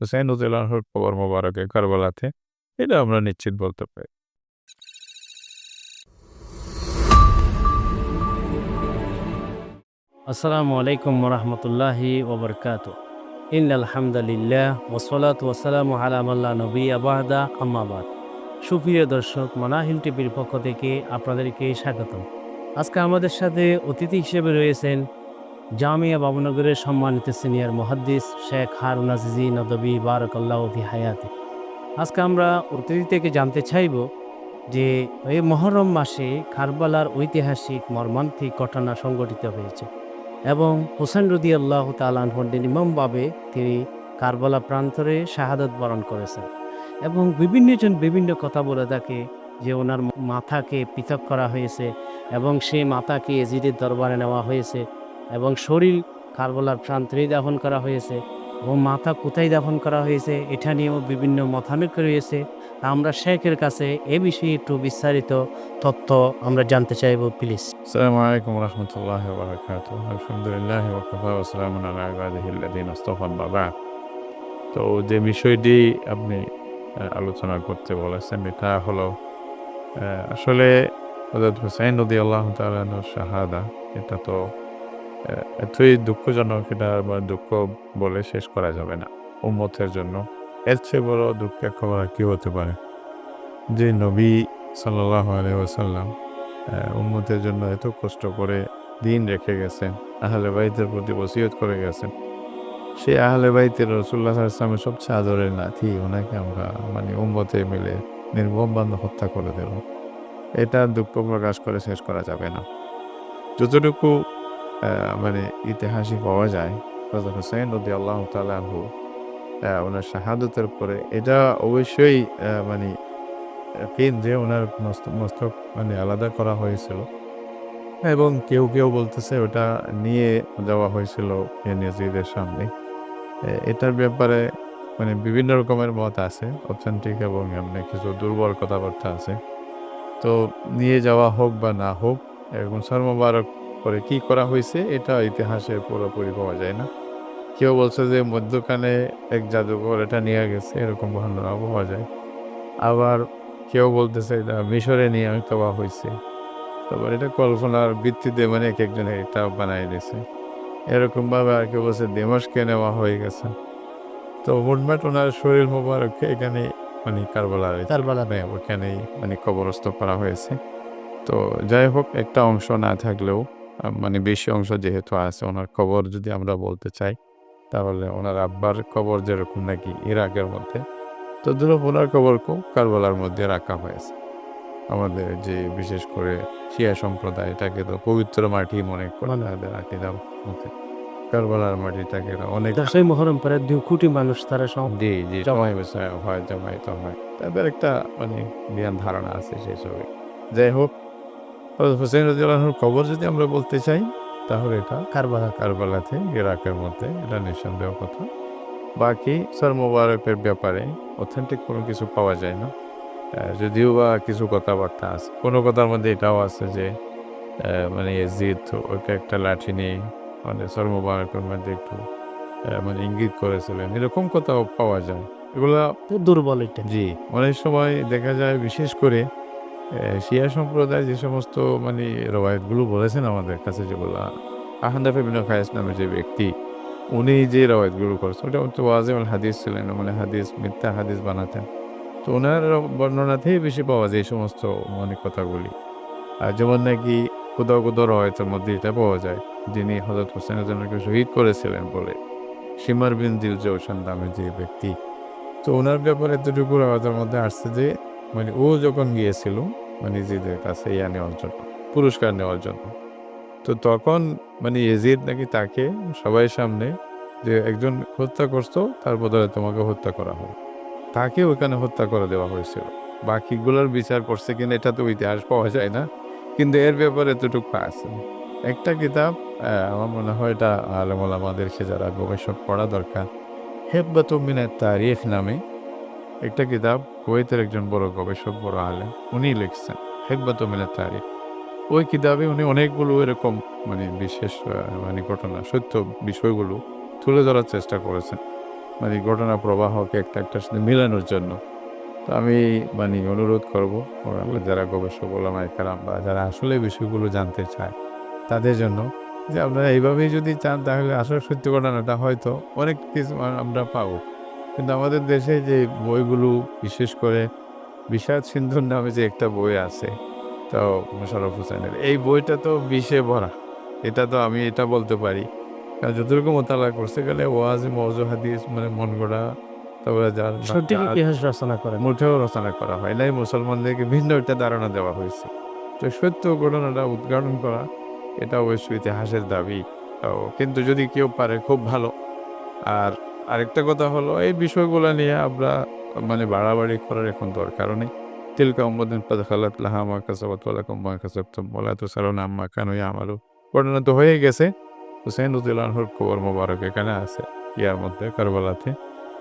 হুসাইন উদ্দিল্লাহর কবর মোবারকে কারবালাতে, এটা আমরা নিশ্চিত বলতে পারি। আসসালামু আলাইকুম রহমতুল্লাহি ওবরকাত। ইন আলহামদুলিল্লাহ ওসলাত ওসালাম আলামাল্লা নবী আবাহদা আম্মাবাদ সুপ্রিয় দর্শক, মানাহিল টিভির পক্ষ থেকে আপনাদেরকে স্বাগতম। আজকে আমাদের সাথে অতিথি হিসেবে রয়েছেন জামিয়া বাবুনগরের সম্মানিত সিনিয়র মহাদ্দিস শেখ হারুন আজিজি নদবী বারকাল্লাহ হায়াতে। আজকে আমরা অতিথি থেকে জানতে চাইব যে এই মহরম মাসে কারবালার ঐতিহাসিক মর্মান্তিক ঘটনা সংঘটিত হয়েছে এবং হোসেন রদি আল্লাহ তালানহদ্দিন ইমামভাবে তিনি কারবালা প্রান্তরে শাহাদত বরণ করেছেন এবং বিভিন্নজন বিভিন্ন কথা বলে থাকে যে ওনার মাথাকে পৃথক করা হয়েছে এবং সেই মাথাকে এজিদের দরবারে নেওয়া হয়েছে। এবং শরীর কারবালার প্রান্তরেই দাফন করা হয়েছে এবং মাথা কোথায় দাফন করা হয়েছে, এটা নিয়েও বিভিন্ন মতানৈক্য রয়েছে। আমরা শেখের কাছে এ বিষয়ে একটু বিস্তারিত তথ্য আমরা জানতে চাইব, প্লিজ। আসসালামু আলাইকুম রহমতুল্লাহ বারাকাত আলহামদুলিল্লাহ ওকাফা ওসালামুন আলা ইবাদিহিল্লাযিন আস্তাফা আম্মা বা'দ। তো যে বিষয়টি আপনি আলোচনা করতে বলেছেন, এটা হলো আসলে হযরত হুসাইন রাদিয়াল্লাহু তাআলা আনহুর শাহাদা। এটা তো এতই দুঃখজনক এটা দুঃখ বলে শেষ করা যাবে না উম্মতের জন্য। এর চেয়ে বড় দুঃখের খবর আর কি হতে পারে? যে নবী আহ, উম্মতের জন্য এত কষ্ট করে দিন রেখে গেছেন আহলে বাইতের প্রতি বসিয়ত করে গেছেন সেই আহলে বাইতের রসুল্লাহ ইসলামের সবচেয়ে আদরের নাতি ওনাকে আমরা মানে উম্মতে মিলে নির্মম বান্ধ হত্যা করে দিল এটা দুঃখ প্রকাশ করে শেষ করা যাবে না। যতটুকু মানে ইতিহাসে পাওয়া যায়। হজরত হোসেন রদি আল্লাহ তালু ওনার শাহাদতের পরে এটা অবশ্যই মানে কেন যে ওনার মস্ত- মস্তক মানে আলাদা করা হয়েছিল। এবং কেউ কেউ বলতেছে ওটা নিয়ে যাওয়া হয়েছিল ইয়াজিদের সামনে। এটার ব্যাপারে মানে বিভিন্ন রকমের মত আছে অথেন্টিক এবং এমনি কিছু দুর্বল কথাবার্তা আছে। তো নিয়ে যাওয়া হোক বা না হোক, এবং সর্ববারক করে কি করা হয়েছে এটা ইতিহাসে পুরোপুরি পাওয়া যায় না। কেউ বলছে যে মধ্যখানে এক জাদুঘর এটা নিয়ে গেছে এরকম বর্ণনাও পাওয়া যায়। আবার কেউ বলতেছে এটা মিশরে নিয়ে দেওয়া হয়েছে। তারপর এটা কল্পনার ভিত্তিতে মানে এক একজনে এটা বানাই দিয়েছে। এরকমভাবে আর কেউ বলছে দেমাসকে নেওয়া হয়ে গেছে। তো মোটমাট ওনার শরীর মোবারককে এখানে মানে কারবালার কারবালা নেই ওখানেই মানে কবরস্থ করা হয়েছে। তো যাই হোক একটা অংশ না থাকলেও মানে বেশি অংশ যেহেতু আছে ওনার কবর যদি আমরা বলতে চাই তাহলে ওনার আব্বার কবর যেরকম নাকি ইরাকের মধ্যে তো ধরো ওনার কবরকেও কারবালার মধ্যে রাখা হয়েছে। আমাদের যে বিশেষ করে শিয়া সম্প্রদায় এটাকে তো পবিত্র মাটি মনে করে মানে। তাদের আকিদার মধ্যে। কারবালার মাটিটাকে অনেক দশই মহরম পরে দুই কোটি মানুষ তারা সম জি জি জমাই হয় জমাইত হয়। তাদের একটা মানে জ্ঞান ধারণা আছে সেই ছবি। যাই হোক হযরত হুসেন রাজিউল্লাহর কবর যদি আমরা বলতে চাই তাহলে এটা কারবালা। কারবালাতে ইরাকের মধ্যে এটা নিঃসন্দেহ কথা। বাকি সর মোবারকের ব্যাপারে অথেন্টিক কোনো কিছু পাওয়া যায় না। যদিও বা কিছু কথাবার্তা আছে। কোনো কথার মধ্যে এটাও আছে যে মানে জিত ওকে একটা লাঠি নিয়ে মানে সর মোবারকের মধ্যে একটু মানে ইঙ্গিত করেছিলেন। এরকম কথাও পাওয়া যায়। এগুলা দুর্বল জি অনেক সময় দেখা যায় বিশেষ করে শিয়া সম্প্রদায় যে সমস্ত মানে রবায়তগুলো বলেছেন আমাদের কাছে, যেগুলো আহান্দাফ ইবিন খায়াস নামে যে ব্যক্তি, উনি যে রবায়তগুলো করেছেন, ওটা হচ্ছে ওয়াজিমুল হাদিস ছিলেন মানে হাদিস, মিথ্যা হাদিস বানাতেন। তো ওনার বর্ণনাতেই বেশি পাওয়া যায় এই সমস্ত মানে কথাগুলি। আর যেমন নাকি কোথাও কোথাও রবায়তের মধ্যে এটা পাওয়া যায়, যিনি হজরত হোসেনের জন্য শহীদ করেছিলেন বলে সিমার বিন দিল জৌসান নামে যে ব্যক্তি। তো ওনার ব্যাপারে এতটুকু আমাদের মধ্যে আসছে যে মানে ও যখন গিয়েছিল মানে ইজিদের কাছে ইয়া নেওয়ার জন্য, পুরস্কার নেওয়ার জন্য, তো তখন মানে ইজিদ নাকি তাকে সবাই সামনে যে একজন হত্যা করছ, তার বদলে তোমাকে হত্যা করা হবে। তাকে ওখানে হত্যা করে দেওয়া হয়েছিল। বাকিগুলোর বিচার করছে কিনা এটা তো ইতিহাস পাওয়া যায় না, কিন্তু এর ব্যাপারে এতটুকু আছে। একটা কিতাব আমার মনে হয় এটা আলমল আমাদেরকে যারা গবেষক পড়া দরকার হেব্বাত মিনার তারিখ নামে একটা কিতাব কুয়েতের একজন বড় গবেষক, বড় আলেম উনি লিখছেন হেব্বাত মিনার তারিখ। ওই কিতাবে উনি অনেকগুলো এরকম মানে বিশেষ মানে ঘটনা, সত্য বিষয়গুলো তুলে ধরার চেষ্টা করেছেন। মানে ঘটনা প্রবাহকে একটা একটার সাথে মিলানোর জন্য। তো আমি মানে অনুরোধ করব যারা গবেষক, ওলামায় কারাম বা যারা আসলে বিষয়গুলো জানতে চায়, তাদের জন্য যে আপনারা এইভাবেই যদি চান, তাহলে আসলে সত্য ঘটনাটা হয়তো অনেক কিছু আমরা পাবো। কিন্তু আমাদের দেশে যে বইগুলো বিশেষ করে বিষাদ সিন্ধুর নামে যে একটা বই আছে তো মোশারফ হোসেনের এই বইটা তো বিষে ভরা। এটা তো আমি এটা বলতে পারি। কারণ যতটুকু মোতালা করছে গেলে ওয়াজ মৌজু হাদিস মানে মন গড়া তারপরে যার সঠিক ইতিহাস রচনা করেন মোটেও রচনা করা হয় নাই মুসলমানদেরকে ভিন্ন একটা ধারণা দেওয়া হয়েছে। তো সত্য ঘটনাটা উদ্ঘাটন করা এটা অবশ্যই ইতিহাসের দাবি। কিন্তু যদি কেউ পারে খুব ভালো। আর আরেকটা কথা হলো, এই বিষয়গুলো নিয়ে আমরা মানে বাড়াবাড়ি করার এখন দরকারও নেই। তিলকা উম্মদিন পদ খালাত লাহামা কাসাবাত ওয়ালাকুম মা কাসাবতুম ওয়ালা তুসারুনা আম্মা কানু ঘটনা তো হয়ে গেছে। হুসেন উদ্দিলানহর কবর মোবারক এখানে আছে, ইয়ার মধ্যে, কারবালাতে।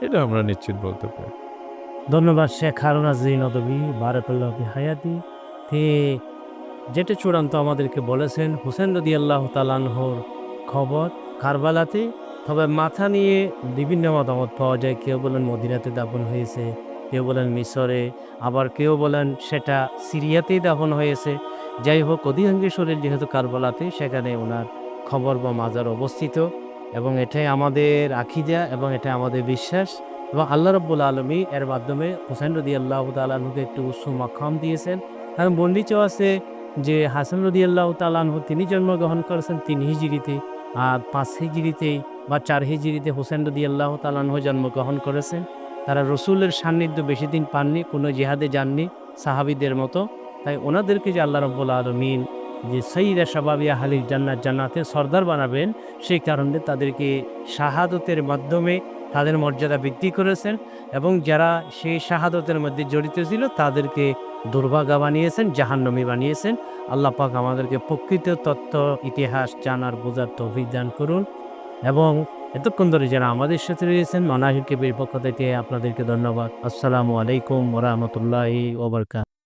এটা আমরা নিশ্চিত বলতে পারি। ধন্যবাদ শেখ হারুন আজিজ নদবী বারাকাল্লাহ হায়াতি। তে যেটা চূড়ান্ত আমাদেরকে বলেছেন হুসেন রদি আল্লাহ তালানহর খবর কারবালাতে তবে মাথা নিয়ে বিভিন্ন মতামত পাওয়া যায়। কেউ বলেন মদিনাতে দাফন হয়েছে, কেউ বলেন মিশরে, আবার কেউ বলেন সেটা সিরিয়াতেই দাফন হয়েছে। যাই হোক অধিকাংশ যেহেতু কারবালাতে, সেখানে ওনার খবর বা মাজার অবস্থিত এবং এটাই আমাদের আখিদা এবং এটা আমাদের বিশ্বাস এবং আল্লাহ রব্বুল আলমী এর মাধ্যমে হুসেন রদি আল্লাহ তালাহুকে একটু মাকাম দিয়েছেন। কারণ বর্ণিত আছে যে হাসান রদি আল্লাহ তালাহু তিনি জন্মগ্রহণ করেছেন তিন হিজিরিতে আর পাঁচ হিজিরিতেই বা চার হিজিরিতে হোসেন রদি আল্লাহ তালাহু জন্মগ্রহণ করেছেন তারা রসুলের সান্নিধ্য বেশি দিন পাননি, কোনো জিহাদে যাননি সাহাবিদের মতো। তাই ওনাদেরকে যে আল্লাহ রব্বুল আলমিন যে সঈদা সাবাবিয়া হালির জান্নাত জান্নাতে সর্দার বানাবেন, সেই কারণে তাদেরকে শাহাদতের মাধ্যমে তাদের মর্যাদা বৃদ্ধি করেছেন এবং যারা সেই শাহাদতের মধ্যে জড়িত ছিল তাদেরকে দুর্ভাগা বানিয়েছেন, জাহান্নমী বানিয়েছেন। আল্লাহ পাক আমাদেরকে প্রকৃত তত্ত্ব, ইতিহাস জানার বোঝার তৌফিক দান করুন। এবং এতক্ষণ ধরে যারা আমাদের সাথে রয়েছেন মানাহির কেবির পক্ষ থেকে আপনাদেরকে ধন্যবাদ। আসসালামু আলাইকুম ওরহমতুল্লাহি ওবরকাত